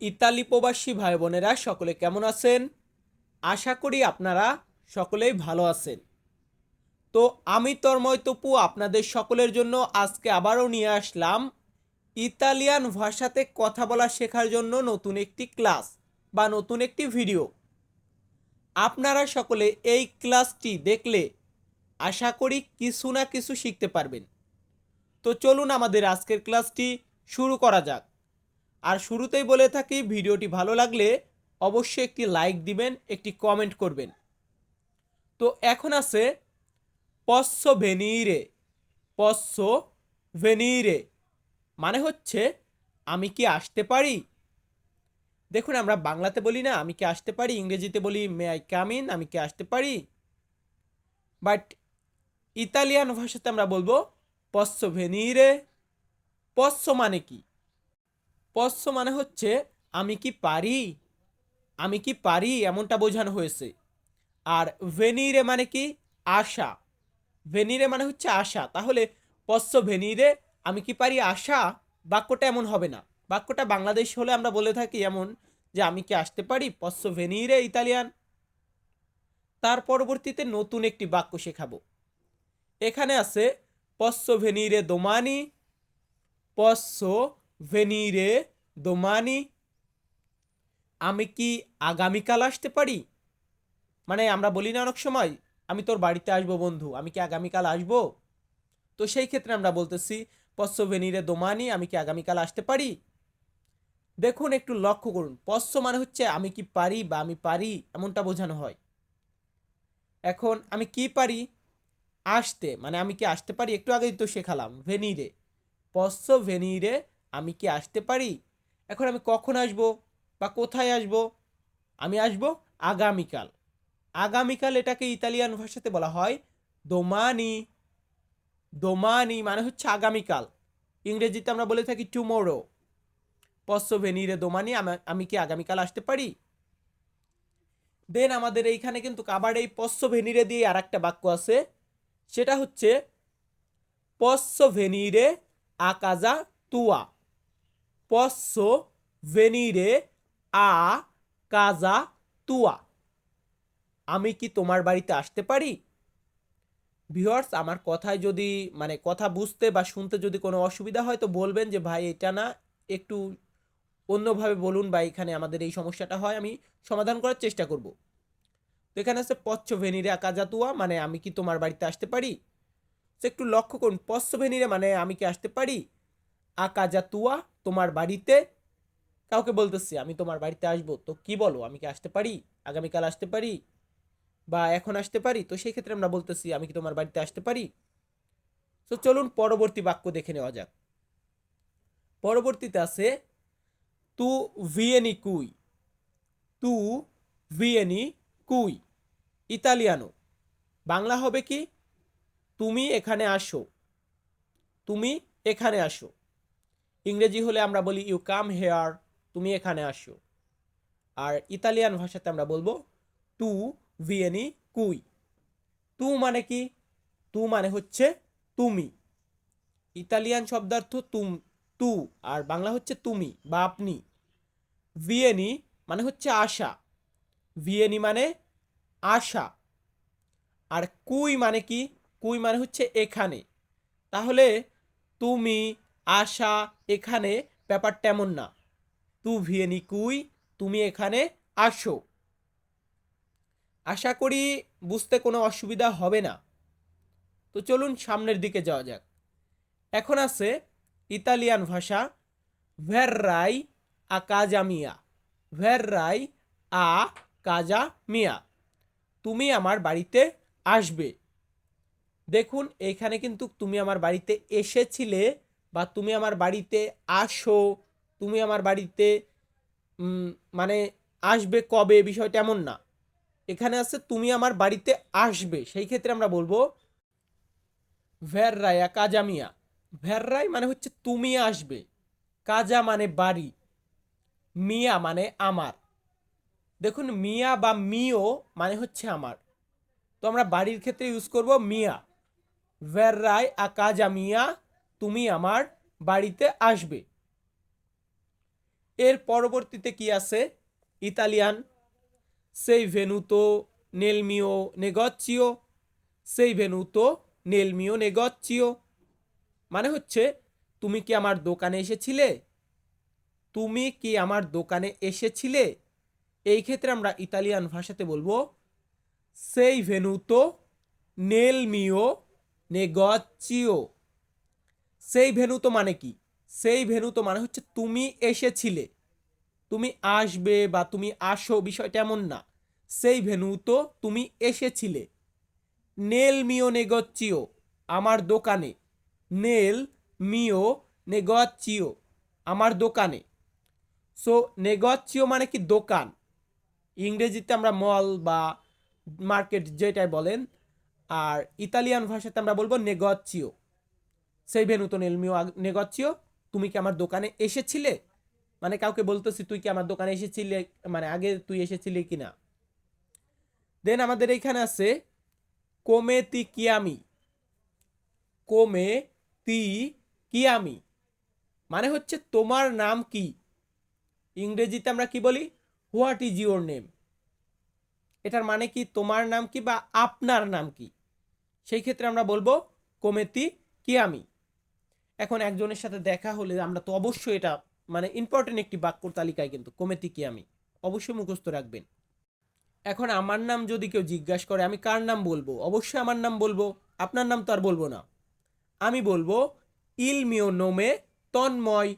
Italy প্রবাসী ভাই বোনেরা সকলে কেমন আছেন? আশা করি আপনারা সকলেই ভালো আছেন। তো আমি তন্ময় তপু, আপনাদের সকলের জন্য আজকে আবারও নিয়ে আসলাম ইতালিয়ান ভাষাতে কথা বলা শেখার জন্য নতুন একটি ক্লাস বা নতুন একটি ভিডিও। আপনারা সকলে এই ক্লাসটি দেখলে আশা করি কিছু না কিছু শিখতে পারবেন। তো চলুন আমাদের আজকের ক্লাসটি শুরু করা যাক। আর শুরুতেই বলে থাকি, ভিডিওটি ভালো লাগলে অবশ্যই একটি লাইক দিবেন, একটি কমেন্ট করবেন। তো এখন আছে পশ্চ ভেনিরে পশ্চ ভেনিরে। মানে হচ্ছে, আমি কি আসতে পারি? দেখুন, আমরা বাংলাতে বলি না, আমি কি আসতে পারি? ইংরেজিতে বলি মে আই কামিন আমি কি আসতে পারি? বাট ইতালিয়ান ভাষাতে আমরা বলব পশ্চ ভেনিরে। পশ্চ মানে কি? পশ্চ মানে হচ্ছে, আমি কি পারি? আমি কি পারি? এমনটা বোঝানো হয়েছে। আর ভেনিরে মানে কি? আশা। ভেনিরে মানে হচ্ছে আশা। তাহলে পশ্চ ভেনিরে, আমি কি পারি আশা? বাক্যটা এমন হবে না। বাক্যটা বাংলাদেশ হলে আমরা বলে থাকি এমন যে, আমি কি আসতে পারি? পশ্চ ভেনিরে, ইতালিয়ান। তার পরবর্তীতে নতুন একটি বাক্য শেখাবো। এখানে আছে, পশ্চ ভেনিরে দোমানি, পশ্চ ভেনিরে দোমানি আমি কি আগামীকাল আসতে পারি? মানে আমরা বলি না অনেক সময়, আমি তোর বাড়িতে আসব বন্ধু, আমি কি আগামীকাল আসব? তো সেই ক্ষেত্রে আমরা বলতেছি পশ্চ ভেনিরে দোমানি আমি কি আগামীকাল আসতে পারি? দেখুন, একটু লক্ষ্য করুন পশ্চ মানে হচ্ছে আমি কি পারি বা আমি পারি, এমনটা বোঝানো হয়। এখন আমি কি পারি? আসতে মানে আমি কি আসতে পারি? একটু আগেই তো শেখালাম ভেনিরে পশ্চ ভেনিরে আমি কি আসতে পারি? এখন আমি কখন আসব বা কোথায় আসব? আমি আসব আগামীকাল। আগামীকাল এটাকে ইতালিয়ান ভাষাতে বলা হয় দোমানি দোমানি মানে হচ্ছে আগামীকাল। ইংরেজিতে আমরা বলে থাকি টুমোরো পশ্চ ভেনিরে দোমানি আমি কি আগামীকাল আসতে পারি? দেন আমাদের এইখানে কিন্তু আবার এই পশ্চ ভেনিরে দিয়ে আর একটা বাক্য আছে। সেটা হচ্ছে পশ্চ ভেনিরে আকাজা তুয়া পশ্চ ভেনিরে আ কাজা তুয়া আমি কি তোমার বাড়িতে আসতে পারি? ভিউয়ার্স, আমার কথায় যদি মানে কথা বুঝতে বা শুনতে যদি কোনো অসুবিধা হয়, তো বলবেন যে, ভাই, এটা না একটু অন্যভাবে বলুন বা এখানে আমাদের এই সমস্যাটা হয়, আমি সমাধান করার চেষ্টা করব। তো এখানে আছে, পচ্ছ ভেনিরে আকাজাতুয়া মানে আমি কি তোমার বাড়িতে আসতে পারি? তো একটু লক্ষ্য করুন পশ্চ ভেনিরে মানে আমি কি আসতে পারি? আকাজাতুয়া তোমার বাড়িতে? কাউকে বলতেছি, আমি তোমার বাড়িতে আসব, তো কি বলো? আমি কি আসতে পারি? আগামীকাল আসতে পারি? বা এখন আসতে পারি? তো সেই ক্ষেত্রে আমরা বলতেছি, আমি কি তোমার বাড়িতে আসতে পারি? তো চলুন পরবর্তী বাক্য দেখে নেওয়া যাক। পরবর্তীতে আছে, তু ভিয়েনি কুই। তু ভিয়েনি কুই, ইতালিয়ানো। বাংলা হবে কি? তুমি এখানে আসো। তুমি এখানে আসো। ইংরেজি হলে আমরা বলি ইউ কাম হেয়ার তুমি এখানে আসো। আর ইতালিয়ান ভাষাতে আমরা বলব টু ভিয়েনি কুই তু মানে কি? তু মানে হচ্ছে তুমি। ইতালিয়ান শব্দার্থ তুম, তু। আর বাংলা হচ্ছে তুমি বা আপনি। ভিয়েনি মানে হচ্ছে আশা। ভিয়েনি মানে আশা। আর কুই মানে কি? কুই মানে হচ্ছে এখানে। তাহলে তুমি আশা এখানে ব্যাপারটা এমন না। তু ভিয়েনি কুই, তুমি এখানে আসো। আশা করি বুঝতে কোনো অসুবিধা হবে না। তো চলুন সামনের দিকে যাওয়া যাক। এখন আছে ইতালিয়ান ভাষা ভেররাই আ কাজা মিয়া ভেররাই আ কাজা মিয়া তুমি আমার বাড়িতে আসবে দেখুন, এখানে কিন্তু তুমি আমার বাড়িতে এসেছিলে বা তুমি আমার বাড়িতে আসো, তুমি আমার বাড়িতে মানে আসবে কবে বিষয়টা এমন না। এখানে আছে তুমি আমার বাড়িতে আসবে। সেই ক্ষেত্রে আমরা বলব ভ্যাররায়া কাজামিয়া। ভ্যাররাই মানে হচ্ছে তুমি আসবে। কাজা মানে বাড়ি, মিয়া মানে আমার। দেখুন, মিয়া বা মিও মানে হচ্ছে আমার। তো আমরা বাড়ির ক্ষেত্রে ইউজ করব মিয়া। ভ্যাররাই আকাজা মিয়া তুমি আমার বাড়িতে আসবে। এর পরবর্তীতে কি আছে? ইতালিয়ান। সেই ভেনুতো নেলমিও নেগচিও। সেই ভেনুতো নেলমিও নেগচিও। মানে হচ্ছে, তুমি কি আমার দোকানে এসেছিলে? তুমি কি আমার দোকানে এসেছিলে? এই ক্ষেত্রে আমরা ইতালিয়ান ভাষাতে বলব, সেই ভেনুতো নেল মিও নেগচিও ভেনু তো মানে কি? সেই ভেনু তো মানে হচ্ছে তুমি এসেছিলে। তুমি আসবে বা তুমি আসো, বিষয়টা এমন না। সেই ভেনু তো তুমি এসেছিলে। নেল মিও নেগচিও আমার দোকানে। নেল মিও নেগচিও আমার দোকানে। সো নেগচিও মানে কি? দোকান। ইংরেজিতে আমরা মল বা মার্কেট যেটাই বলেন, আর ইতালিয়ান ভাষাতে আমরা বলব নেগচিও সেই ভেনুতো নেলমিও নেগচিও তুমি কি আমার দোকানে এসেছিলে? মানে কাউকে বলতেছি, তুই কি আমার দোকানে এসেছিলে? মানে আগে তুই এসেছিলি কি না? দেন আমাদের এইখানে আছে, কোমে তি কিয়ামি কোমে তি কিয়ামি মানে হচ্ছে তোমার নাম কি? ইংরেজিতে আমরা কি বলি? What is your name? এটার মানে কি তোমার নাম কি বা আপনার নাম কি? সেই ক্ষেত্রে আমরা বলব কোমেতি কিয়ামি এখন একজনের সাথে দেখা হলে আমরা তো অবশ্যই এটা মানে ইম্পর্টেন্ট একটি বাক্যর তালিকায় কিন্তু কমেতি কি আমি। অবশ্যই মুখস্থ রাখবেন। এখন আমার নাম যদি কেউ জিজ্ঞাসা করে, আমি কার নাম বলব? অবশ্যই আমার নাম বলব, আপনার নাম তো আর বলব না। আমি বলব ইলমিও নোমে তন্ময়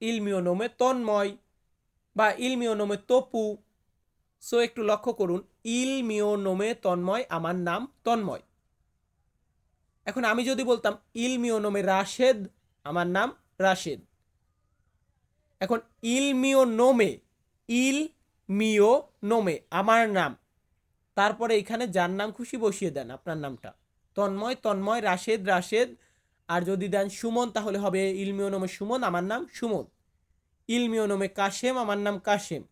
ইলমিও নোমে তন্ময় বা ইলমিও নোমে তপু। সো একটু লক্ষ্য করুন ইলমিও নোমে তন্ময়, আমার নাম তন্ময়। এখন আমি যদি বলতাম ইলমিও নোমে রাশেদ, আমার নাম রাশেদ। এখন ইলমিও নোমে ইল মিও নোমে আমার নাম। তারপরে এখানে যার নাম খুশি বসিয়ে দেন আপনার নামটা। তন্ময় তন্ময়, রাশেদ রাশেদ। আর যদি দেন সুমন, তাহলে হবে ইলমিও নোমে সুমন, আমার নাম সুমন। ইলমিও নোমে কাশেম, আমার নাম কাশেম।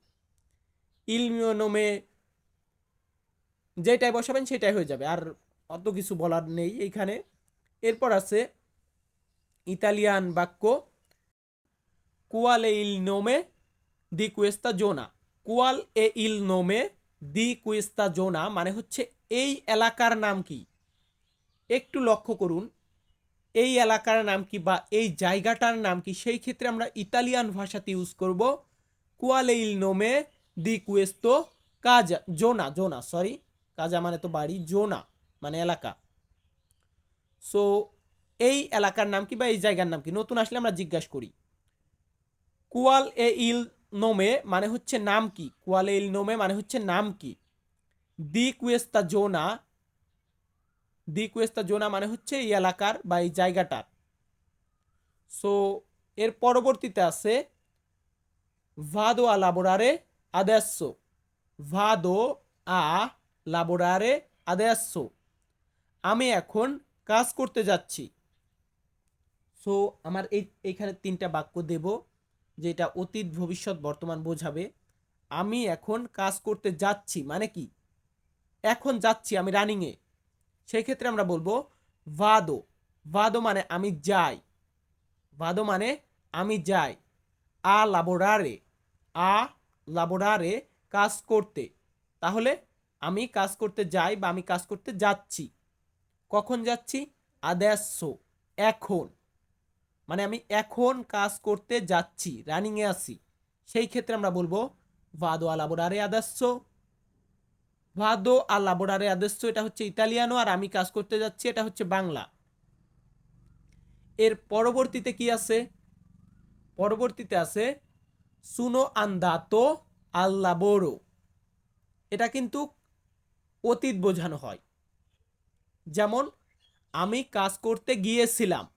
ইলমিও নোমে যেটাই বসাবেন সেটাই হয়ে যাবে। আর অত কিছু বলার নেই এইখানে। এরপর আছে ইতালিয়ান বাক্য কুয়ালে ইল নোমে দি কুয়েস্তা জোনা কুয়াল এ ইল নোমে দি কুয়েস্তা জোনা মানে হচ্ছে এই এলাকার নাম কি? একটু লক্ষ্য করুন, এই এলাকার নাম কি বা এই জায়গাটার নাম কি? সেই ক্ষেত্রে আমরা ইতালিয়ান ভাষাতে ইউজ করব কুয়ালে ইল নোমে দি কুয়েস্তো কাজা জোনা জোনা সরি কাজা মানে তো বাড়ি জোনা মানে এলাকা। সো এই এলাকার নাম কি বা এই জায়গার নাম কি? নতুন আসলে আমরা জিজ্ঞাসা করি। কুয়াল এ ইল নোমে মানে হচ্ছে নাম কি? কুয়াল এ ইল নোমে মানে হচ্ছে নাম কি? দি কুয়েস্তা জোনা, দি কুয়েস্তা জোনা মানে হচ্ছে এই এলাকার বা এই জায়গাটার। সো এর পরবর্তীতে আছে ভাদো আ লাবোরারে আদেসো ভাদো আ লাবোরারে আদেসো আমি এখন কাজ করতে যাচ্ছি। সো আমার এই, এইখানে তিনটা বাক্য দেব, যেটা অতীত, ভবিষ্যৎ, বর্তমান বোঝাবে। আমি এখন কাজ করতে যাচ্ছি মানে কি? এখন যাচ্ছি আমি রানিংয়ে সেই ক্ষেত্রে আমরা বলব ভাদো ভাদো মানে আমি যাই। ভাদো মানে আমি যাই। আ লাবোরারে আ লাবোরারে কাজ করতে। তাহলে আমি কাজ করতে যাই বা আমি কাজ করতে যাচ্ছি। কখন যাচ্ছি? আদেশ এখন। মানে আমি এখন কাজ করতে যাচ্ছি রানিংয়ে আসি সেই ক্ষেত্রে আমরা বলব, ভাদো আলাবোরারে আদেশ ভাদো আলাবোরারে আদেশ এটা হচ্ছে ইতালিয়ানো আর আমি কাজ করতে যাচ্ছি, এটা হচ্ছে বাংলা। এর পরবর্তীতে কি আছে? পরবর্তীতে আছে, সুনো আন্দাতো আল্লাবোরো এটা কিন্তু অতীত বোঝানো হয়। যেমন, আমি কাজ করতে গিয়েছিলাম।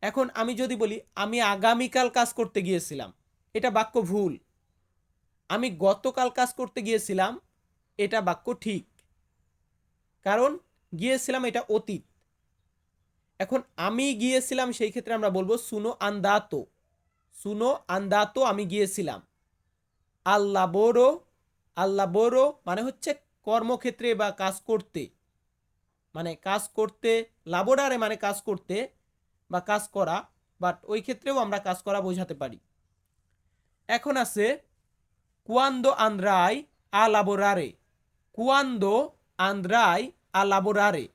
এখন আমি যদি বলি, আমি আগামীকাল কাজ করতে গিয়েছিলাম, এটা বাক্য ভুল। আমি গতকাল কাজ করতে গিয়েছিলাম, এটা বাক্য ঠিক। কারণ, গিয়েছিলাম এটা অতীত। এখন আমি গিয়েছিলাম, সেই ক্ষেত্রে আমরা বলব, সুনো আন্দাতো। সুনো আন্দাতো আমি গিয়েছিলাম। আল্লা বোরো আল্লা বোরো মানে হচ্ছে কর্মক্ষেত্রে বা কাজ করতে। মানে কাজ করতে লাবোরারে মানে কাজ করতে বা কাজ করা বাট ওই ক্ষেত্রেও আমরা কাজ করা বোঝাতে পারি। এখন আছে, কুয়ান্দো আন্দ্রাই আ লাবোরারে কুয়ান্দো আন্দ্রাই আ লাবোরারে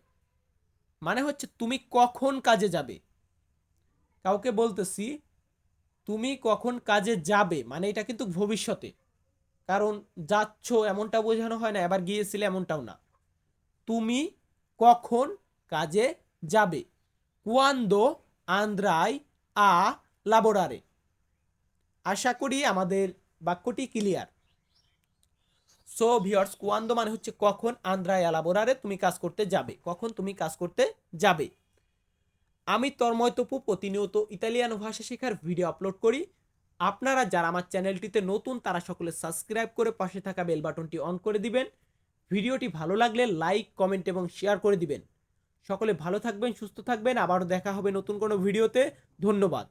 মানে হচ্ছে তুমি কখন কাজে যাবে? কাউকে বলতেছি, তুমি কখন কাজে যাবে? মানে এটা কিন্তু ভবিষ্যতে। কারণ যাচ্ছ এমনটা বোঝানো হয় না, এবার গিয়েছিলে এমনটাও না। তুমি কখন কাজে যাবে? কুয়ান্দো আন্দ্রাই আ, লাবোরারে। আশা করি আমাদের বাক্যটি ক্লিয়ার। সো ভিওর্স কুয়ান্দো মানে হচ্ছে কখন আন্দ্রাই আলাবোরারে তুমি কাজ করতে যাবে। কখন তুমি কাজ করতে যাবে। আমি তন্ময় তপু, প্রতিনিয়ত ইতালিয়ান ভাষা শেখার ভিডিও আপলোড করি। আপনারা যারা আমার চ্যানেলটিতে নতুন, তারা সকলে সাবস্ক্রাইব করে পাশে থাকা বেল বাটনটি অন করে দিবেন। ভিডিওটি ভালো লাগলে লাইক, কমেন্ট এবং শেয়ার করে দিবেন। সকলে ভালো থাকবেন, সুস্থ থাকবেন। আবারও দেখা হবে নতুন কোনো ভিডিওতে। ধন্যবাদ।